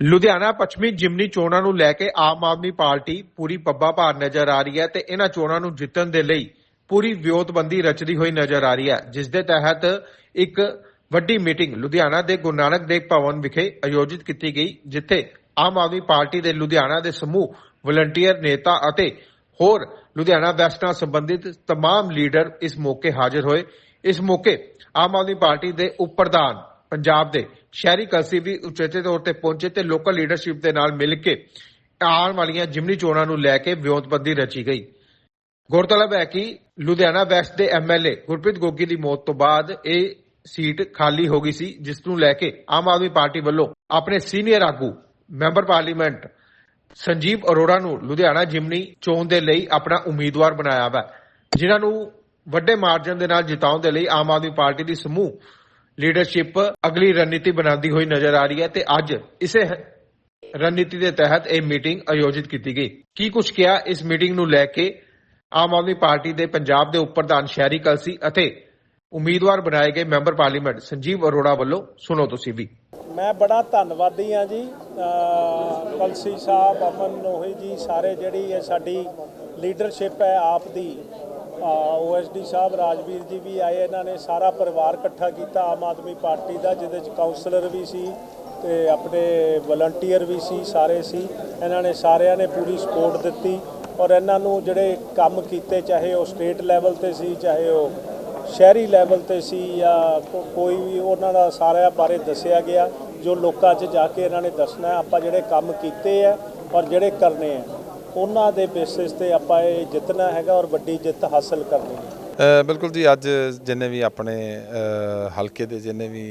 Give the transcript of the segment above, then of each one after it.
ਲੁਧਿਆਣਾ ਪੱਛਮੀ ਜਿਮਨੀ ਚੋਣਾਂ ਨੂੰ ਲੈ ਕੇ ਆਮ ਆਦਮੀ ਪਾਰਟੀ ਪੂਰੀ ਪੱਬਾ ਭਾਰ ਨਜ਼ਰ ਆ ਰਹੀ ਹੈ ਤੇ ਇਹਨਾਂ ਚੋਣਾਂ ਨੂੰ ਜਿੱਤਣ ਦੇ ਲਈ ਪੂਰੀ ਵਿਉਂਤਬੰਦੀ ਰਚਦੀ ਹੋਈ ਨਜ਼ਰ ਆ ਰਹੀ ਹੈ ਜਿਸ ਦੇ ਤਹਿਤ ਇੱਕ ਵੱਡੀ ਮੀਟਿੰਗ ਲੁਧਿਆਣਾ ਦੇ ਗੁਰੂ ਨਾਨਕ ਦੇਵ ਭਵਨ ਵਿਖੇ ਆਯੋਜਿਤ ਕੀਤੀ ਗਈ ਜਿੱਥੇ ਆਮ ਆਦਮੀ ਪਾਰਟੀ ਦੇ ਲੁਧਿਆਣਾ ਦੇ ਸਮੂਹ ਵਲੰਟੀਅਰ ਨੇਤਾ ਅਤੇ ਹੋਰ ਲੁਧਿਆਣਾ ਵੈਸਟ ਨਾਲ ਸੰਬੰਧਿਤ तमाम ਲੀਡਰ ਇਸ ਮੌਕੇ ਹਾਜ਼ਰ ਹੋਏ ਇਸ ਮੌਕੇ ਆਮ ਆਦਮੀ ਪਾਰਟੀ ਦੇ ਉਪ ਪ੍ਰਧਾਨ ਪੰਜਾਬ ਦੇ ਸ਼ਹਿਰੀ ਕਲਸੀ ਵੀ ਉਚੇਚੇ ਤੌਰ ਤੇ ਪਹੁੰਚੇ ਤੇ ਲੋਕਲ ਲੀਡਰਸ਼ਿਪ ਦੇ ਨਾਲ ਮਿਲ ਕੇ ਆਉਣ ਵਾਲੀਆਂ ਜਿਮਨੀ ਚੋਣਾਂ ਨੂੰ ਲੈ ਕੇ ਵਿਉਂਤਬੰਦੀ ਰਚੀ ਗਈ। ਗੌਰਤਲਬ ਹੈ ਕਿ ਲੁਧਿਆਣਾ ਵੈਸਟ ਦੇ ਐਮਐਲਏ ਗੁਰਪ੍ਰੀਤ ਗੋਗੀ ਦੀ ਮੌਤ ਤੋਂ ਬਾਅਦ ਇਹ ਸੀਟ ਖਾਲੀ ਹੋ ਗਈ ਸੀ, ਜਿਸ ਨੂੰ ਲੈ ਕੇ ਆਮ ਆਦਮੀ ਪਾਰਟੀ ਵੱਲੋਂ ਆਪਣੇ ਸੀਨੀਅਰ ਆਗੂ, ਮੈਂਬਰ ਪਾਰਲੀਮੈਂਟ ਸੰਜੀਵ ਅਰੋੜਾ ਨੂੰ ਲੁਧਿਆਣਾ ਜਿਮਨੀ ਚੋਣ ਦੇ ਲਈ ਆਪਣਾ ਉਮੀਦਵਾਰ ਬਣਾਇਆ ਵਾ, ਜਿਨ੍ਹਾਂ ਨੂੰ ਵੱਡੇ ਮਾਰਜਨ ਦੇ ਨਾਲ ਜਿਤਾਉਣ ਦੇ ਲਈ ਆਮ ਆਦਮੀ ਪਾਰਟੀ ਦੀ ਸਮੂਹ ਲੀਡਰਸ਼ਿਪ ਅਗਲੀ ਰਣਨੀਤੀ ਬਣਾਉਂਦੀ ਹੋਈ ਨਜ਼ਰ ਆ ਰਹੀ ਹੈ ਤੇ ਅੱਜ ਇਸੇ ਰਣਨੀਤੀ ਦੇ ਤਹਿਤ ਇਹ ਮੀਟਿੰਗ ਆਯੋਜਿਤ ਕੀਤੀ ਗਈ। ਕੀ ਕੁਝ ਕਿਹਾ? ਇਸ ਮੀਟਿੰਗ ਨੂੰ ਲੈ ਕੇ ਆਮ ਆਦਮੀ ਪਾਰਟੀ ਦੇ ਪੰਜਾਬ ਦੇ ਉਪ ਪ੍ਰਧਾਨ ਸ਼ਹਿਰੀ ਕਲਸੀ ਅਤੇ ਉਮੀਦਵਾਰ ਬਣਾਏ ਗਏ ਮੈਂਬਰ ਪਾਰਲੀਮੈਂਟ ਸੰਜੀਵ ਅਰੋੜਾ ਵੱਲੋਂ ਸੁਣੋ ਤੁਸੀਂ ਵੀ। ਮੈਂ ਬੜਾ ਧੰਨਵਾਦੀ ਹਾਂ ਜੀ ਕਲਸੀ ਸਾਹਿਬ, ਅਮਨ ਨੋਹੀ ਜੀ ਸਾਰੇ ਜਿਹੜੀ ਇਹ ਸਾਡੀ ਲੀਡਰਸ਼ਿਪ ਹੈ ਆਪ ਦੀ। ਓਐਸਡੀ ਸਾਹਿਬ, ਰਾਜਵੀਰ ਜੀ ਵੀ ਆਏ, ਇਹਨਾਂ ਨੇ ਸਾਰਾ ਪਰਿਵਾਰ ਇਕੱਠਾ ਕੀਤਾ, ਆਮ ਆਦਮੀ ਪਾਰਟੀ ਦਾ, ਜਿਹਦੇ ਚ ਕਾਉਂਸਲਰ ਵੀ ਸੀ ਤੇ ਆਪਣੇ ਵਲੰਟੀਅਰ ਵੀ ਸੀ, ਸਾਰੇ ਸੀ। ਇਹਨਾਂ ਨੇ ਸਾਰਿਆਂ ਨੇ ਪੂਰੀ ਸਪੋਰਟ ਦਿੱਤੀ ਔਰ ਇਹਨਾਂ ਨੂੰ ਜਿਹੜੇ ਕੰਮ ਕੀਤੇ, ਚਾਹੇ ਉਹ ਸਟੇਟ ਲੈਵਲ ਤੇ ਸੀ, ਚਾਹੇ ਉਹ ਸ਼ਹਿਰੀ ਲੈਵਲ ਤੇ ਸੀ ਜਾਂ ਕੋਈ ਵੀ ਉਹਨਾਂ ਦਾ ਸਾਰਿਆਂ ਬਾਰੇ ਦੱਸਿਆ ਗਿਆ, ਜੋ ਲੋਕਾਂ 'ਚ ਜਾ ਕੇ ਇਹਨਾਂ ਨੇ ਦੱਸਣਾ ਆਪਾਂ ਜਿਹੜੇ ਕੰਮ ਕੀਤੇ ਆ ਔਰ ਜਿਹੜੇ ਕਰਨੇ ਆ ਉਹਨਾਂ ਦੇ ਬੇਸਿਸ ਤੇ ਆਪਾਂ ਇਹ ਜਿੱਤਣਾ ਹੈਗਾ ਔਰ ਵੱਡੀ ਜਿੱਤ ਹਾਸਲ ਕਰਨੀ ਹੈ। ਬਿਲਕੁਲ ਜੀ ਅੱਜ ਜਿੰਨੇ ਵੀ ਆਪਣੇ ਹਲਕੇ ਦੇ ਜਿੰਨੇ ਵੀ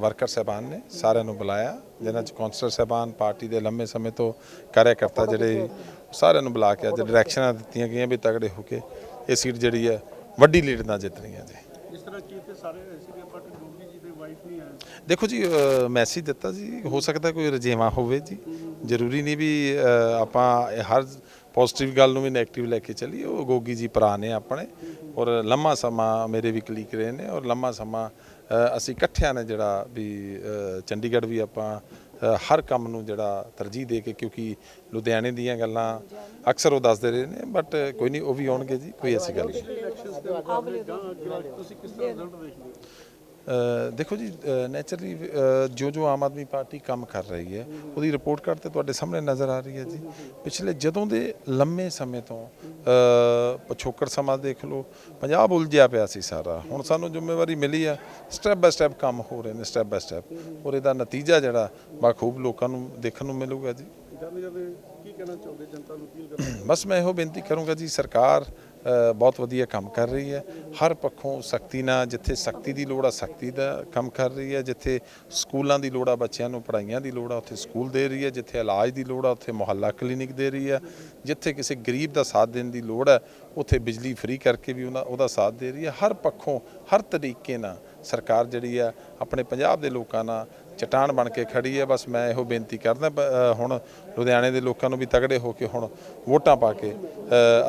ਵਰਕਰ ਸਹਿਬਾਨ ਨੇ ਸਾਰਿਆਂ ਨੂੰ ਬੁਲਾਇਆ ਜਿਨ੍ਹਾਂ ਚ ਕੌਂਸਲਰ ਸਹਿਬਾਨ ਪਾਰਟੀ ਦੇ ਲੰਮੇ ਸਮੇਂ ਤੋਂ ਕਾਰਜਕਰਤਾ ਜਿਹੜੇ ਸਾਰਿਆਂ ਨੂੰ ਬੁਲਾ ਕੇ ਅੱਜ ਡਾਇਰੈਕਸ਼ਨਾਂ ਦਿੱਤੀਆਂ ਗਈਆਂ ਵੀ ਤਗੜੇ ਹੋ ਕੇ ਇਹ ਸੀਟ ਜਿਹੜੀ ਹੈ ਵੱਡੀ ਲੀਡ ਨਾਲ ਜਿੱਤਣੀ ਹੈ ਜੀ। ਇਸ ਤਰ੍ਹਾਂ ਕੀਤੇ ਸਾਰੇ ਸੀਗੇ ਬਟ ਗੋਗੀ ਜੀ ਦੇ ਵਾਈਫ ਨਹੀਂ ਆਏ ਦੇਖੋ ਜੀ ਮੈਸੇਜ ਦਿੱਤਾ ਜੀ ਹੋ ਸਕਦਾ ਕੋਈ ਰਜੇਵਾ ਹੋਵੇ ਜੀ। ਜ਼ਰੂਰੀ ਨਹੀਂ ਵੀ ਆਪਾਂ ਹਰ ਪੋਜ਼ਿਟਿਵ ਗੱਲ ਨੂੰ ਵੀ 네ਗੇਟਿਵ ਲੈ ਕੇ ਚੱਲੀਏ। ਉਹ ਗੋਗੀ ਜੀ ਭਰਾ ਨੇ ਆਪਣੇ ਔਰ ਲੰਮਾ ਸਮਾਂ ਮੇਰੇ ਵੀ ਕਲੀਕ ਰਹੇ ਨੇ ਔਰ ਲੰਮਾ ਸਮਾਂ ਅਸੀਂ ਇਕੱਠਿਆਂ ਨੇ ਜਿਹੜਾ ਵੀ ਚੰਡੀਗੜ੍ਹ ਵੀ ਆਪਾਂ ਹਰ ਕੰਮ ਨੂੰ ਜਿਹੜਾ ਤਰਜੀਹ ਦੇ ਕੇ ਕਿਉਂਕਿ ਲੁਧਿਆਣੇ ਦੀਆਂ ਗੱਲਾਂ ਅਕਸਰ ਉਹ ਦੱਸਦੇ ਰਹੇ ਨੇ ਬਟ ਕੋਈ ਨਹੀਂ ਉਹ ਵੀ ਆਉਣਗੇ ਜੀ ਕੋਈ ਐਸੀ ਗੱਲ ਨਹੀਂ। ਦੇਖੋ ਜੀ ਨੇਚਰਲੀ ਜੋ ਜੋ ਆਮ ਆਦਮੀ ਪਾਰਟੀ ਕੰਮ ਕਰ ਰਹੀ ਹੈ ਉਹਦੀ ਰਿਪੋਰਟ ਕਾਰਡ ਤੇ ਤੁਹਾਡੇ ਸਾਹਮਣੇ ਨਜ਼ਰ ਆ ਰਹੀ ਹੈ ਜੀ। ਪਿਛਲੇ ਜਦੋਂ ਦੇ ਲੰਮੇ ਸਮੇਂ ਤੋਂ ਅ, ਪਿਛੋਕੜ ਸਮਾਂ ਦੇਖ ਲਓ ਪੰਜਾਬ ਉਲਝਿਆ ਪਿਆ ਸੀ ਸਾਰਾ। ਹੁਣ ਸਾਨੂੰ ਜ਼ਿੰਮੇਵਾਰੀ ਮਿਲੀ ਆ ਸਟੈਪ ਬਾय ਸਟੈਪ ਕੰਮ ਹੋ ਰਹੇ ਨੇ ਸਟੈਪ ਬਾय ਸਟੈਪ ਔਰ ਇਹਦਾ ਨਤੀਜਾ ਜਿਹੜਾ ਬਾਖੂਬ ਲੋਕਾਂ ਨੂੰ ਦੇਖਣ ਨੂੰ ਮਿਲੂਗਾ ਜੀ। ਕੀ ਕਹਿਣਾ ਚਾਹੁੰਦੇ ਜਨਤਾ ਨੂੰ ਅਪੀਲ ਕਰਨਾ ਬਸ ਮੈਂ ਇਹੋ ਬੇਨਤੀ ਕਰੂੰਗਾ ਜੀ ਸਰਕਾਰ ਬਹੁਤ ਵਧੀਆ ਕੰਮ ਕਰ ਰਹੀ ਹੈ। ਹਰ ਪੱਖੋਂ ਸਖਤੀ ਨਾਲ ਜਿੱਥੇ ਸਖਤੀ ਦੀ ਲੋੜ ਆ, ਸਖਤੀ ਦਾ ਕੰਮ ਕਰ ਰਹੀ ਹੈ। ਜਿੱਥੇ ਸਕੂਲਾਂ ਦੀ ਲੋੜ ਆ, ਬੱਚਿਆਂ ਨੂੰ ਪੜ੍ਹਾਈਆਂ ਦੀ ਲੋੜ ਆ, ਉੱਥੇ ਸਕੂਲ ਦੇ ਰਹੀ ਹੈ। ਜਿੱਥੇ ਇਲਾਜ ਦੀ ਲੋੜ ਆ, ਉੱਥੇ ਮੁਹੱਲਾ ਕਲੀਨਿਕ ਦੇ ਰਹੀ ਹੈ। ਜਿੱਥੇ ਕਿਸੇ ਗਰੀਬ ਦਾ ਸਾਥ ਦੇਣ ਦੀ ਲੋੜ ਹੈ ਉੱਥੇ ਬਿਜਲੀ ਫ੍ਰੀ ਕਰਕੇ ਵੀ ਉਹਨਾਂ, ਉਹਦਾ ਸਾਥ ਦੇ ਰਹੀ ਹੈ। ਹਰ ਪੱਖੋਂ, ਹਰ ਤਰੀਕੇ ਨਾਲ ਸਰਕਾਰ ਜਿਹੜੀ ਆ, ਆਪਣੇ ਪੰਜਾਬ ਦੇ ਲੋਕਾਂ ਨਾਲ ਚਟਾਨ ਬਣ ਕੇ ਖੜੀ ਹੈ, ਬਸ ਮੈਂ ਇਹੋ ਬੇਨਤੀ ਕਰਦਾ ਹੁਣ ਲੁਧਿਆਣੇ ਦੇ ਲੋਕਾਂ ਨੂੰ ਵੀ ਤਗੜੇ ਹੋ ਕੇ ਹੁਣ ਵੋਟਾਂ ਪਾ ਕੇ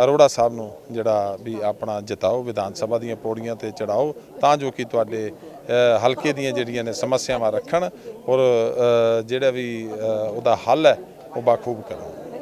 ਅਰੋੜਾ ਸਾਹਿਬ ਨੂੰ ਜਿਹੜਾ ਵੀ ਆਪਣਾ ਜਿਤਾਓ, ਵਿਧਾਨ ਸਭਾ ਦੀਆਂ ਪੌੜੀਆਂ ਤੇ ਚੜਾਓ, ਤਾਂ ਜੋ ਕਿ ਤੁਹਾਡੇ ਹਲਕੇ ਦੀਆਂ ਜਿਹੜੀਆਂ ਨੇ ਸਮੱਸਿਆਵਾਂ ਰੱਖਣ ਔਰ ਜਿਹੜਾ ਵੀ ਉਹਦਾ ਹੱਲ ਹੈ, ਉਹ ਬਾਖੂਬ ਕਰੋ